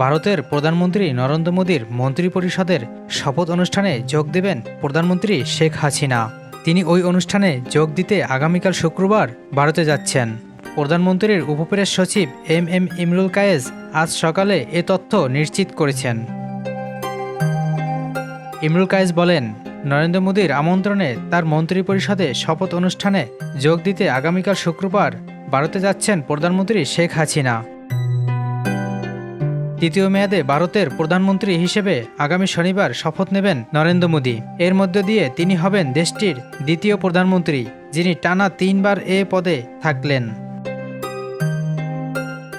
ভারতের প্রধানমন্ত্রী নরেন্দ্র মোদীর মন্ত্রিপরিষদের শপথ অনুষ্ঠানে যোগ দেবেন প্রধানমন্ত্রী শেখ হাসিনা। তিনি ওই অনুষ্ঠানে যোগ দিতে আগামীকাল শুক্রবার ভারতে যাচ্ছেন। প্রধানমন্ত্রীর উপপ্রেস সচিব এম এম ইমরুল কায়েজ আজ সকালে এ তথ্য নিশ্চিত করেছেন। ইমরুল কায়েজ বলেন, নরেন্দ্র মোদীর আমন্ত্রণে তার মন্ত্রিপরিষদে শপথ অনুষ্ঠানে যোগ দিতে আগামীকাল শুক্রবার ভারতে যাচ্ছেন প্রধানমন্ত্রী শেখ হাসিনা। দ্বিতীয় মেয়াদে ভারতের প্রধানমন্ত্রী হিসেবে আগামী শনিবার শপথ নেবেন নরেন্দ্র মোদী। এর মধ্য দিয়ে তিনি হবেন দেশটির দ্বিতীয় প্রধানমন্ত্রী, যিনি টানা তিনবার এ পদে থাকলেন।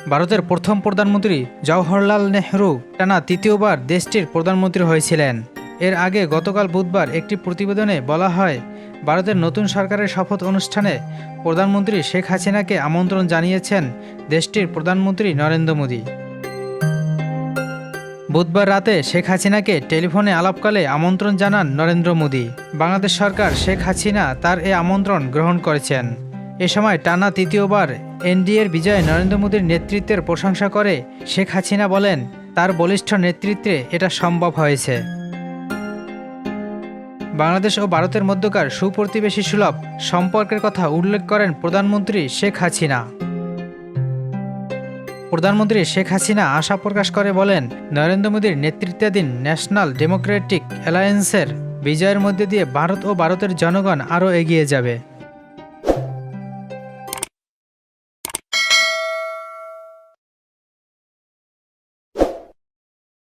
ভারতের প্রথম প্রধানমন্ত্রী জওহরলাল নেহরু টানা তৃতীয়বার দেশটির প্রধানমন্ত্রী হয়েছিলেন। এর আগে গতকাল বুধবার একটি প্রতিবেদনে বলা হয়, ভারতের নতুন সরকারের শপথ অনুষ্ঠানে প্রধানমন্ত্রী শেখ হাসিনাকে আমন্ত্রণ জানিয়েছেন দেশটির প্রধানমন্ত্রী নরেন্দ্র মোদী। বুধবার রাতে শেখ হাসিনাকে টেলিফোনে আলাপকালে আমন্ত্রণ জানান নরেন্দ্র মোদী। বাংলাদেশ সরকার শেখ হাসিনা তার এ আমন্ত্রণ গ্রহণ করেছেন। এ সময় টানা তৃতীয়বার এনডিএর বিজয়ে নরেন্দ্র মোদীর নেতৃত্বের প্রশংসা করে শেখ হাসিনা বলেন, তার বলিষ্ঠ নেতৃত্বে এটা সম্ভব হয়েছে। বাংলাদেশ ও ভারতের মধ্যকার সুপ্রতিবেশী সুলভ সম্পর্কের কথা উল্লেখ করেন প্রধানমন্ত্রী শেখ হাসিনা। প্রধানমন্ত্রী শেখ হাসিনা আশা প্রকাশ করে বলেন, নরেন্দ্র মোদীর নেতৃত্বাধীন ন্যাশনাল ডেমোক্রেটিক অ্যালায়েন্সের বিজয়ের মধ্যে দিয়ে ভারত ও ভারতের জনগণ আরও এগিয়ে যাবে।